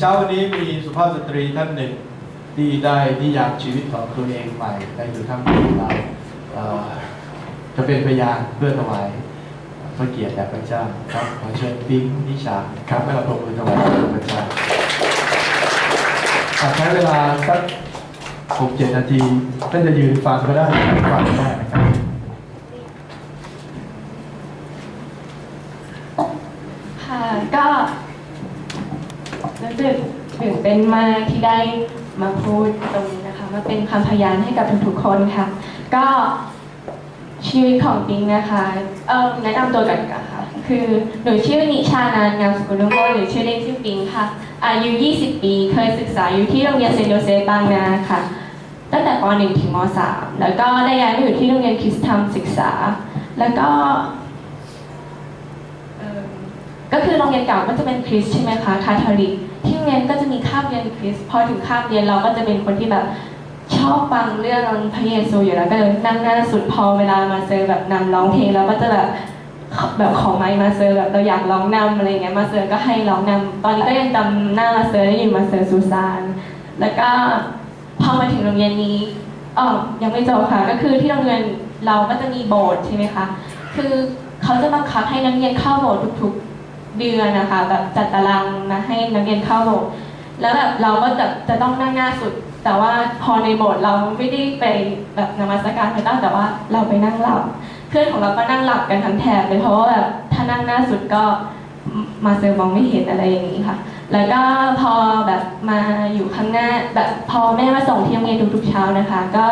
เช้าวันนี้มีสุภาพสตรีท่านหนึ่งที่ได้นิยามชีวิตของตัวเองใหม่ได้อยู่ท่ามกลางเราจะเป็นพยานเพื่อถวายพระเกียรติแด่พระเจ้าครับขอเชิญปิ๊งนิชาครับให้เราปรบมือถวายพระเจ้าใช้เวลาสักหกเจ็ดนาทีท่านจะยืนฟังก็ได้ฟังก็ได้นะครับค่ะก็ รู้สึกตื่นเต้นมากที่ได้มาพูดตรงนี้นะคะมาเป็นคำพยานให้กับทุกๆคนค่ะ ก็ชีวิตของปิงนะคะเอ่อแนะนำตัวกันก่อนค่ะ คือหนูชื่อนิชานานงามสกุลลุงโรจน์หรือชื่อเล่นชื่อปิงค่ะ อายุ 20 ปี เคยศึกษาอยู่ที่โรงเรียนเซนโยเซบางนาค่ะ ตั้งแต่ป .1 ถึงม .3 แล้วก็ได้ย้ายมาอยู่ที่โรงเรียนคริสต์ธรรมศึกษา แล้วก็ก็คือโรงเรียนเก่าก็จะเป็นคริสใช่ไหมคะ คาทอลิก เรียนก็จะมีคาบเรียนคริสพอถึงคาบเรียนเราก็จะเป็นคนที่แบบชอบฟังเรื่องพระเยซูอยู่แล้วก็เลยนั่งหน้าสุดพอเวลามาเซอร์แบบนำร้องเพลงเราก็จะแบบแบบขอไมค์มาเซอร์แบบเราอยากร้องนำอะไรเงี้ยมาเซอร์ก็ให้ร้องนำตอนนี้ก็ยังจำหน้ามาเซอร์ได้อยู่มาเซอร์ซูซานแล้วก็พอมาถึงโรงเรียนนี้อ๋อยังไม่จบค่ะก็คือที่โรงเรียนเราก็จะมีโบสถ์ใช่ไหมคะคือเขาจะบังคับให้นักเรียนเข้าโบสถ์ทุกๆ เดือนนะคะแบบจัดตารางมาให้นักเรียนเข้าโบสแล้วแบบเราก็จะจะต้องนั่งหน้าสุด แต่ว่าพอในโบสถ์เราไม่ได้ไปแบบนมัสการพระเจ้าแต่ว่าเราไปนั่งหลับ เพื่อนของเราก็นั่งหลับกันทั้งแถบเลยเพราะว่าแบบถ้านั่งหน้าสุดก็มาเซอร์มองไม่เห็นอะไรอย่างนี้ค่ะ แล้วก็พอแบบมาอยู่ข้างหน้าแบบพอแม่มาส่งที่โรงเรียนทุกๆเช้านะคะ ก็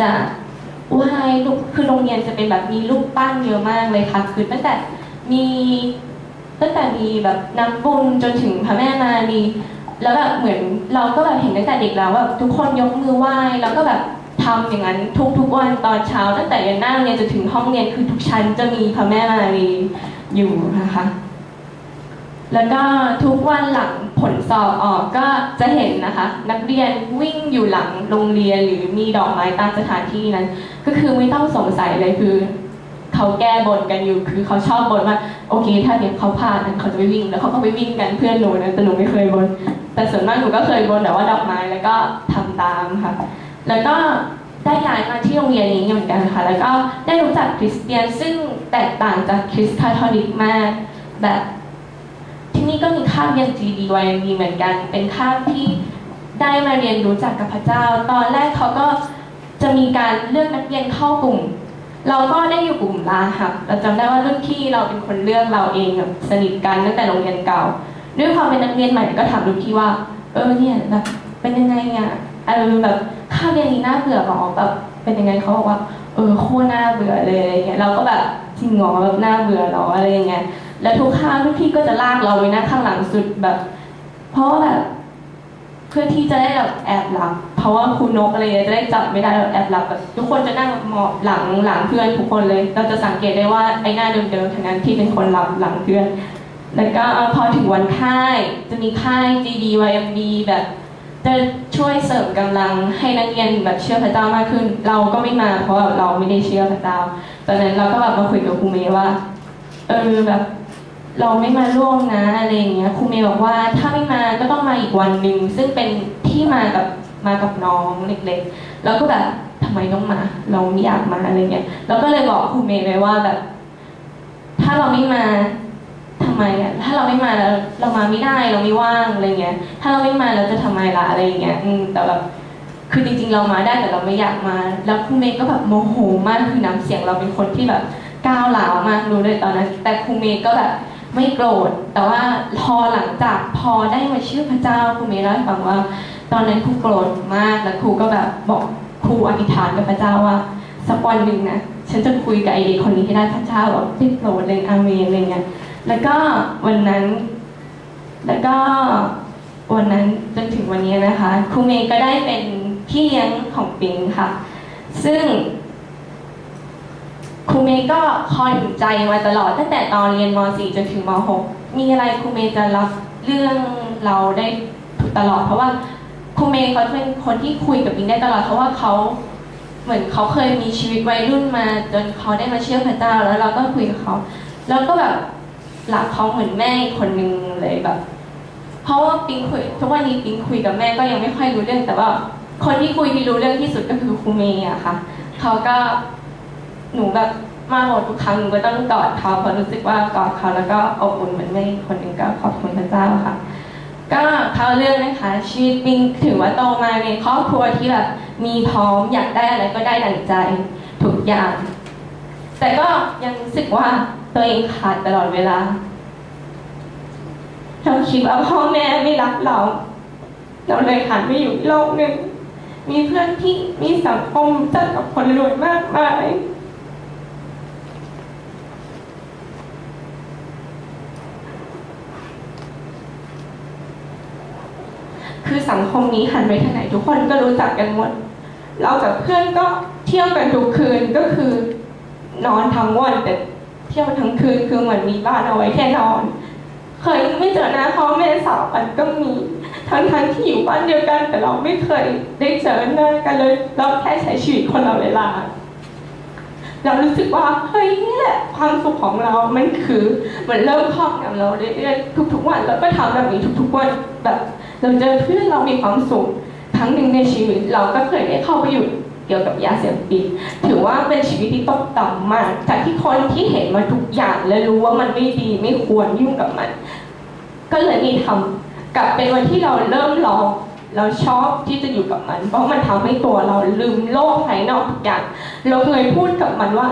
จะไหว้ลูกคือโรงเรียนจะเป็นแบบมีรูปปั้นเยอะมากเลยค่ะ คือตั้งแต่มี ตั้งแต่มีแบบนำบุญจนถึงพระแม่มารีแล้วแบบเหมือนเราก็แบบเห็นตั้งแต่เด็กแล้วว่าทุกคนยกมือไหว้แล้วก็แบบทำอย่างนั้นทุกๆวันตอนเช้า ตั้งแต่ยันหน้าโรงเรียนจนถึงห้องเรียนคือทุกชั้นจะมีพระแม่มารีอยู่นะคะ แล้วก็ทุกวันหลังผลสอบออกก็จะเห็นนะคะ นักเรียนวิ่งอยู่หลังโรงเรียนหรือมีดอกไม้ตามสถานที่นั้น ก็คือไม่ต้องสงสัยเลยคือ เขาแก้บนกันอยู่ คือเขาชอบบนว่าโอเค ถ้าเดี๋ยวเขาพลาดนั้นเขาจะไปวิ่ง แล้วเขาก็ไปวิ่งกันเพื่อนหนูนะแต่หนูไม่เคยบน แต่ส่วนมากหนูก็เคยบนแต่ว่าดอกไม้แล้วก็ทำตามค่ะ แล้วก็ได้ย้ายมาที่โรงเรียนนี้เหมือนกันค่ะ แล้วก็ได้รู้จักคริสเตียนซึ่งแตกต่างจากคริสต์คาทอลิกมากแบบที่นี่ก็มีคาบเรียน GDYMB เหมือนกัน เป็นคาบที่ได้มาเรียนรู้จักกับพระเจ้า ตอนแรกเขาก็จะมีการเลือกนักเรียนเข้ากลุ่ม เราก็ได้อยู่กลุ่มลาหับเราจำได้ว่ารุ่นพี่เราเป็นคนเลือกเราเองแบบสนิทกันตั้งแต่โรงเรียนเก่า ด้วยความเป็นนักเรียนใหม่ก็ถามรุ่นพี่ว่า เออเนี่ยแบบเป็นยังไงอะเออแบบคาเรียนนี้น่าเบื่อหรอแบบเป็นยังไงเขาบอกว่า เออโคตรน่าเบื่อเลยอะไรเงี้ยเราก็แบบจริงหรอแบบน่าเบื่อเหรออะไรเงี้ยแล้วทุกครั้งทุกที่ก็จะลากเราไว้นะข้างหลังสุดแบบ เพราะว่าแบบ เพื่อที่จะได้แบบแอบหลับ เพราะว่าครูนกอะไรเงี้ยจะได้จับไม่ได้แบบแอบหลับแบบทุกคนจะนั่งมองหลังหลังเพื่อนทุกคนเลย เราจะสังเกตได้ว่าไอ้หน้าเดิมๆทั้งนั้นที่เป็นคนหลับหลังเพื่อน แล้วก็พอถึงวันค่ายจะมีค่าย GD YMB แบบจะช่วยเสริมกำลังให้นักเรียนแบบเชื่อพระเจ้ามากขึ้น เราก็ไม่มาเพราะแบบเราไม่ได้เชื่อพระเจ้า ตอนนั้นเราก็แบบมาคุยกับครูเมย์ว่า เออแบบ เราไม่มาร่วมนะอะไรอย่างเงี้ยครูเมย์บอกว่าถ้าไม่มาก็ต้องมาอีกวันหนึ่งซึ่งเป็นที่มากับมากับน้องเล็กๆแล้วก็แบบทำไมต้องมา เราไม่อยากมาอะไรเงี้ยเราก็เลยบอกครูเมย์เลยว่าแบบ ถ้าเราไม่มาทำไมอะถ้าเราไม่มาแล้วเรามาไม่ได้เราไม่ว่างอะไรเงี้ย ถ้าเราไม่มาเราจะทำไมล่ะอะไรอย่างเงี้ยอืมแต่แบบคือจริง ๆ เรามาได้แต่เราไม่อยากมา แล้วครูเมย์ก็แบบโมโหมากคือน้ำเสียงเราเป็นคนที่แบบก้าวร้าวมากรู้เลยตอนนั้น แต่ครูเมย์ก็แบบ ไม่โกรธ แต่ว่าพอหลังจากพอได้มาเชื่อพระเจ้าครูเมย์เล่าให้ฟังว่า ตอนนั้นครูโกรธมากแล้วครูก็แบบบอกครูอธิษฐานกับพระเจ้าว่าสักวันหนึ่งนะฉันจะคุยกับไอเด็กคนนี้ให้ได้พระเจ้าแบบได้โปรดเลยอาเมนอะไรเงี้ยแล้วก็วันนั้น แล้วก็วันนั้นจนถึงวันนี้นะคะครูเมย์ก็ได้เป็นพี่เลี้ยงของปิงค่ะ ซึ่ง ครูเมย์ก็คอยหนุนใจมาตลอดตั้งแต่ตอนเรียนม .4 จนถึงม .6 มีอะไรครูเมย์จะรับเรื่องเราได้ตลอด เพราะว่าครูเมย์เขาเป็นคนที่คุยกับปิงได้ตลอดเพราะว่าเขาเหมือนเขาเคยมีชีวิตวัยรุ่นมาจนเขาได้มาเชื่อพระเจ้าแล้วเราก็คุยกับเขา แล้วก็แบบรักเขาเหมือนแม่คนหนึ่งเลยแบบ เพราะว่าปิงคุยทุกวันนี้ปิงคุยกับแม่ก็ยังไม่ค่อยรู้เรื่องแต่ว่า คนที่คุยที่รู้เรื่องที่สุดก็คือครูเมย์อะค่ะเขาก็ หนูแบบมาหมดทุกครั้งหนูก็ต้องกอดเขาเพราะรู้สึกว่ากอดเขาแล้วก็อบอุ่นเหมือนแม่คนหนึ่งก็ขอบคุณพระเจ้าค่ะ ก็เขาเรื่องนะคะชีวิตปิงถือว่าโตมาในครอบครัวที่แบบมีพร้อมอยากได้อะไรก็ได้ดังใจทุกอย่าง แต่ก็ยังรู้สึกว่าตัวเองขาดตลอดเวลาเราคิดว่าพ่อแม่ไม่รักเรา เราเลยหันไปอยู่โลกหนึ่งมีเพื่อนที่มีสังคมจัดกับคนรวยมากมาย คือสังคมนี้หันไปทางไหนทุกคนก็รู้จักกันหมด เรากับเพื่อนก็เที่ยวกันทุกคืนก็คือนอนทั้งวันแต่เที่ยวทั้งคืนคือเหมือนมีบ้านเอาไว้แค่นอน เคยไม่เจอหน้าพ่อแม่สาวกันก็มีทั้งทั้งที่อยู่บ้านเดียวกัน แต่เราไม่เคยได้เจอหน้ากันเลยเราแค่ใช้ชีวิตคนละเวลา เรารู้สึกว่าเฮ้ยนี่แหละความสุขของเรา มันคือเหมันเริ่มครอบงำเราเรื่อยๆทุก ๆ วันเราก็ทำแบบนี้ทุก ๆ วันแบบ เราเจอเพื่อนเรามีความสุขครั้งหนึ่งในชีวิตเราก็เคยได้เข้าไปอยู่เกี่ยวกับยาเสพติดถือว่าเป็นชีวิตที่ตกต่ำมาก จากที่คนที่เห็นมาทุกอย่างและรู้ว่ามันไม่ดีไม่ควรยุ่งกับมัน ก็เลยนี่ทำกลับเป็นวันที่เราเริ่มลองเราชอบที่จะอยู่กับมัน เพราะมันทำให้ตัวเราลืมโลกภายนอกทุกอย่างเราเคยพูดกับมันว่า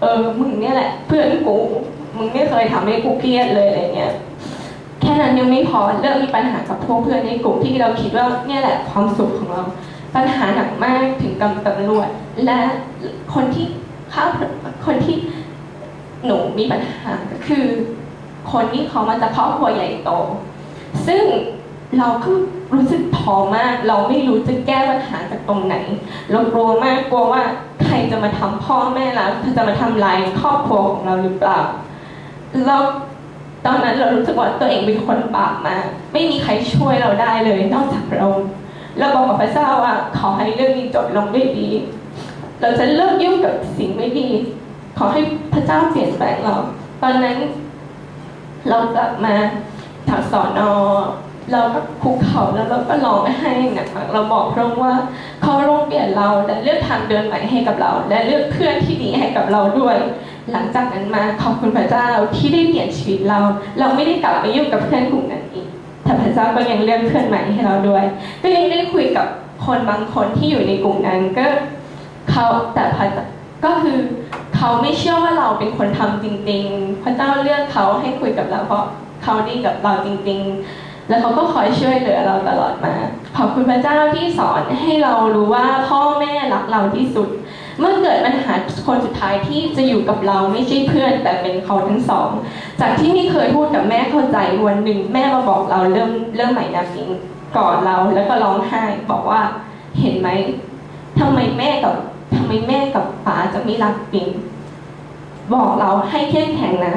เออมึงเนี่ยแหละ เพื่อนกูมึงไม่เคยทำให้กูเครียดเลยอะไรเงี้ย แค่นั้นยังไม่พอเริ่มมีปัญหากับพวกเพื่อนในกลุ่มที่เราคิดว่าเนี่ยแหละความสุขของเรา ปัญหาหนักมากถึงกับตำรวจ และคนที่เข้าคนที่หนูมีปัญหาก็คือ คนที่เขามาจากครอบครัวใหญ่โต ซึ่งเราก็รู้สึกท้อมาก เราไม่รู้จะแก้ปัญหาจากตรงไหน เรากลัวมากกลัวว่าใครจะมาทำพ่อแม่เราจะมาทำลายครอบครัวของเราหรือเปล่าเรา ตอนนั้นเรารู้สึกว่าตัวเองเป็นคนบาปมากไม่มีใครช่วยเราได้เลยนอกจากเราเราบอกกับพระเจ้าว่าขอให้เรื่องนี้จบลงด้วยดี เราจะเลิกยุ่งกับสิ่งไม่ดี ขอให้พระเจ้าเปลี่ยนแปลงเรา ตอนนั้น เรากลับมาทางสอนอเราก็คุกเข่าแล้วเราก็ร้องไห้หนักมากเราบอกพระองค์ว่าเขาลงเปลี่ยนเราและเลือกทางเดินใหม่ให้กับเรา และเลือกเพื่อนที่ดีให้กับเราด้วย หลังจากนั้นมาขอบคุณพระเจ้าที่ได้เปลี่ยนชีวิตเรา เราไม่ได้กลับไปยุ่งกับเพื่อนกลุ่มนั้นอีกแต่พระเจ้าก็ยังเลือกเพื่อนใหม่ให้เราด้วย ก็ยังได้คุยกับคนบางคนที่อยู่ในกลุ่มนั้นก็เขาแต่พระก็คือเขาไม่เชื่อว่าเราเป็นคนทำจริง ๆ พระเจ้าเลือกเขาให้คุยกับเราเพราะเขาดีกับเราจริง ๆ แล้วเขาก็คอยช่วยเหลือเราตลอดมา ขอบคุณพระเจ้าที่สอนให้เรารู้ว่าพ่อแม่รักเราที่สุด เมื่อเกิดปัญหาคนสุดท้ายที่จะอยู่กับเราไม่ใช่เพื่อน แต่เป็นเขาทั้งสอง จากที่ไม่เคยพูดกับแม่เข้าใจวันหนึ่งแม่มาบอกเราเริ่มเริ่มใหม่นาฟิงกอดเราแล้วก็ร้องไห้บอกว่าเห็นไหมทำไมแม่กับทำไมแม่กับป๋าจะไม่รักปิง บอกเราให้เข้มแข็งนะ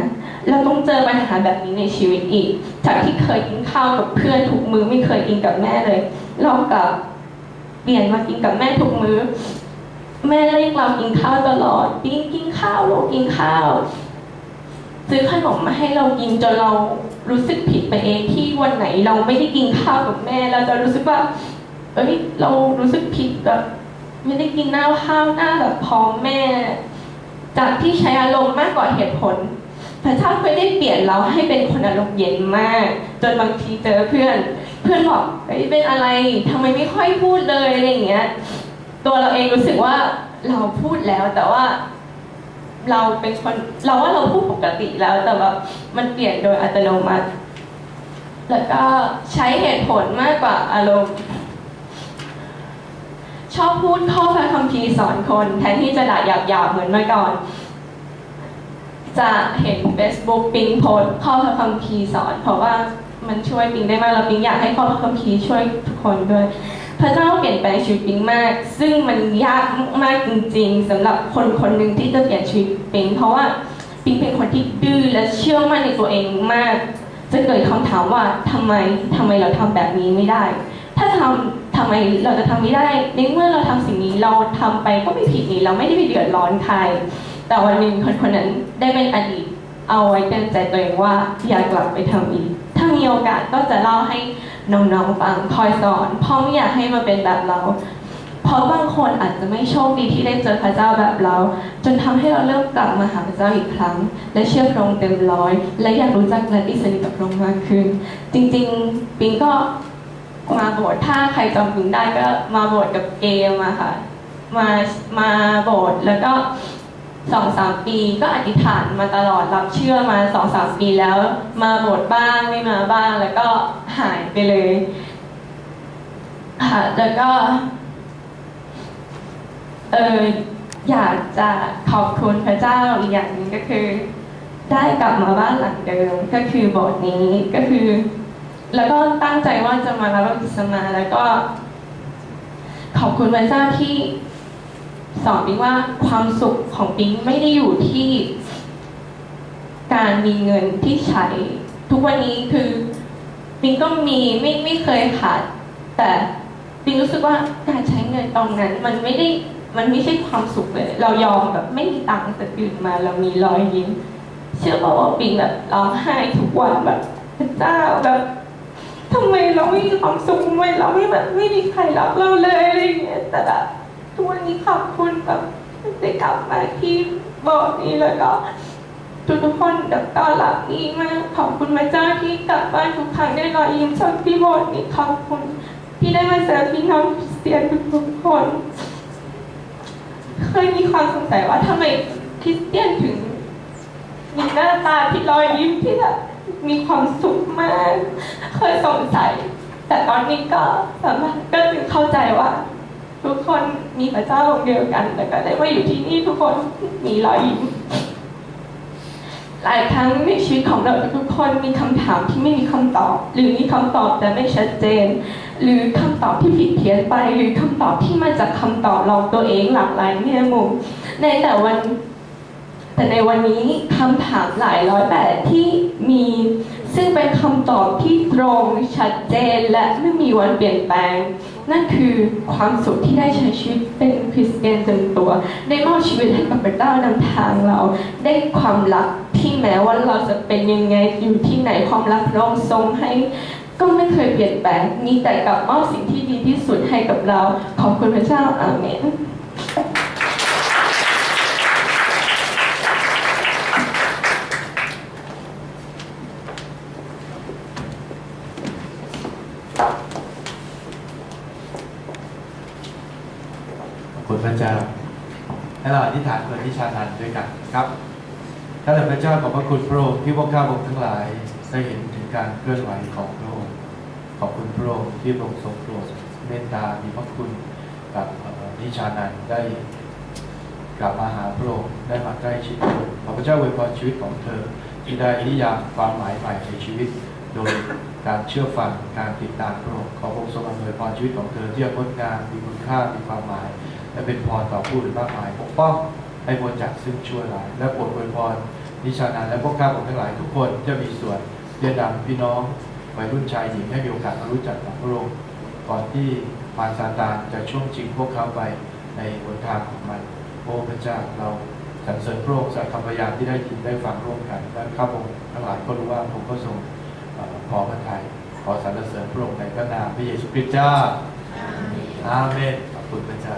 เราต้องเจอปัญหาแบบนี้ในชีวิตอีก จากที่เคยกินข้าวกับเพื่อนทุกมื้อไม่เคยกินกับแม่เลยเรากลับเปลี่ยนมากินกับแม่ทุกมื้อ แม่เรียกเรากินข้าวตลอดกินกินข้าวลูกกินข้าว ซื้อขนมมาให้เรากินจนเรารู้สึกผิดไปเองที่วันไหนเราไม่ได้กินข้าวกับแม่เราจะรู้สึกว่าเอ้ยเรารู้สึกผิดแบบไม่ได้กินหน้าข้าวหน้าแบบพร้อมแม่ จากที่ใช้อารมณ์มากกว่าเหตุผลพระเจ้าไม่ได้เปลี่ยนเราให้เป็นคนอารมณ์เย็นมาก จนบางทีเจอเพื่อน เพื่อนบอกเฮ้ยเป็นอะไรทำไมไม่ค่อยพูดเลยอะไรอย่างเงี้ย ตัวเราเองรู้สึกว่าเราพูดแล้วแต่ว่าเราเป็นคนเราว่าเราพูดปกติแล้วแต่ว่ามันเปลี่ยนโดยอัตโนมัติ แล้วก็ใช้เหตุผลมากกว่าอารมณ์ ชอบพูดข้อพระคัมภีร์สอนคน แทนที่จะด่าหยาบๆเหมือนเมื่อก่อน จะเห็น Facebook ปิงโพสข้อพระคัมภีร์สอน เพราะว่ามันช่วยปิงได้มากแล้วปิงอยากให้ข้อพระคัมภีร์ช่วยทุกคนด้วย พระเจ้าเปลี่ยนแปลงชีวิตปิงมาก ซึ่งมันยากมากจริง ๆสำหรับคนคนหนึ่งที่จะเปลี่ยนชีวิตปิงเพราะว่าปิงเป็นคนที่ดื้อและเชื่อมั่นในตัวเองมาก จะเกิดคำถามว่าทำไมทำไมเราทำแบบนี้ไม่ได้ ถ้าทำทำไมเราจะทำไม่ได้ในเมื่อเราทำสิ่งนี้เราทำไปก็ไม่ผิดนี่เราไม่ได้ไปเดือดร้อนใคร แต่วันหนึ่งคนคนนั้นได้เป็นอดีตเอาไว้เตือนใจตัวเองว่าอย่ากลับไปทำอีก ถ้ามีมีโอกาสก็จะเล่าให้ น้องๆฟังคอยสอนเพราะไม่อยากให้มันเป็นแบบเรา เพราะบางคนอาจจะไม่โชคดีที่ได้เจอพระเจ้าแบบเรา จนทำให้เราเริ่มกลับมาหาพระเจ้าอีกครั้ง และเชื่อพระองค์เต็มร้อย และอยากรู้จักและติดสนิทกับพระองค์มากขึ้น จริงๆปิงก็มาโบสถ์ถ้าใครจำปิงได้ก็มาโบสถ์กับเอมาค่ะ มามาโบสถ์แล้วก็ สองสามปีก็อธิษฐานมาตลอดรับเชื่อมาสองสามปีแล้ว มาโบสถ์บ้างไม่มาบ้างแล้วก็หายไปเลยค่ะแล้วก็เอออยากจะขอบคุณพระเจ้าอีกอย่างหนึงก็คือ ได้กลับมาบ้านหลังเดิมก็คือโบสถ์นี้ก็คือ แล้วก็ตั้งใจว่าจะมารับบัพติศมาแล้วก็ ขอบคุณพระเจ้าที่ สอนปิงว่าความสุขของปิงไม่ได้อยู่ที่การมีเงินที่ใช้ ทุกวันนี้คือปิงก็มีไม่ไม่เคยขาดแต่ปิงรู้สึกว่าการใช้เงินตรงนั้น มันไม่ได้มันไม่ใช่ความสุขเลย เรายอมแบบไม่มีตังค์แต่ตื่นมาเรามีรอยยิ้มเชื่อป่าว่าปิงแบบร้องไห้ทุกวันแบบพระเจ้าแบบทำไมเราไม่มีความสุขทำไมเราไม่แบบไม่มีใครรักเราเลยอะไรอย่างเงี้ยแต่แบบ ทุกวันนี้ขอบคุณแบบได้กลับมาที่บสถ์นี้แล้วก็ทุกทุกคนแบบต้อนรับดีมากขอบคุณพระเจ้าที่กลับบ้านทุกครั้งได้รอยยิ้มจากที่โบสถ์นี้ขอบคุณ ที่ได้มาเจอพี่น้องคริสเตียนทุกๆคน เคยมีความสงสัยว่าทำไมคริสเตียนถึงมีหน้าตาที่รอยยิ้มที่แบบมีความสุขมาก เคยสงสัย แต่ตอนนี้ก็สามารถก็ถึงเข้าใจว่า ทุกคนมีพระเจ้าองค์เดียวกันแล้วก็ได้มาอยู่ที่นี่ทุกคนมีรอยยิ้มหลายครั้งในชีวิตของเราทุกคนมีคำถามที่ไม่มีคำตอบ หรือมีคำตอบแต่ไม่ชัดเจน หรือคำตอบที่ผิดเพี้ยนไป หรือคำตอบที่มาจากคำตอบเราตัวเองหลากหลายแง่มุมในแต่วัน แต่ในวันนี้คำถามหลายร้อยแบบที่มี ซึ่งเป็นคำตอบที่ตรงชัดเจนและไม่มีวันเปลี่ยนแปลง นั่นคือความสุขที่ได้ใช้ชีวิตเป็นคริสเตียนเต็มตัว ได้มอบชีวิตให้กับพระเจ้านำทางเรา ได้ความรักที่แม้ว่าเราจะเป็นยังไงอยู่ที่ไหนความรักรองทรงให้ก็ไม่เคยเปลี่ยนแปลงมีแต่กลับมอบสิ่งที่ดีที่สุดให้กับเรา ขอบคุณพระเจ้าอาเมน ขอบคุณพระ เจ้า ให้เราอธิษฐานเพื่อที่ชานันด้วยกันครับข้าแต่พระเจ้าขอบพระคุณพระองค์ที่พวกข้าพงทั้งหลายได้เห็นถึงการเคลื่อนไหวของพระองค์ขอบคุณพระองค์ที่พระองค์ทรงโปรดเมตตามีพระคุณกับนิชานันได้กลับมาหาพระองค์ได้มาใกล้ชิดพระองค์ขอพระเจ้าอวยพรชีวิตของเธอที่ได้นิยามความหมายใหม่ในชีวิต โดยการเชื่อฟังการติดตามพระองค์ขอพระองค์ทรงอวยพรชีวิตของเธอที่งดงามมีคุณค่ามีความหมาย และเป็นพรต่อผู้อื่นมากมายปกป้องให้พ้นจากซึ่งชั่วร้าย และโปรดอวยพรนิชานันและพวกข้าผมทั้งหลายทุกคนจะมีส่วนเรียนนำพี่น้องวัยรุ่นชายหญิงให้มีโอกาสมารู้จักกับพระองค์ก่อนที่มารซาตานจะช่วงชิงพวกเขาไปในหนทางของมันโอ้พระเจ้าเราสรรเสริญพระองค์จากคำพยานที่ได้ยินได้ฟังร่วมกันและข้าพงทั้งหลายก็รู้ว่าผมก็ทรงเอ่อพอพระทัยขอสรรเสริญพระองค์ในพระนามพระเยซูคริสต์เจ้าอาเมนขอบคุณพระเจ้า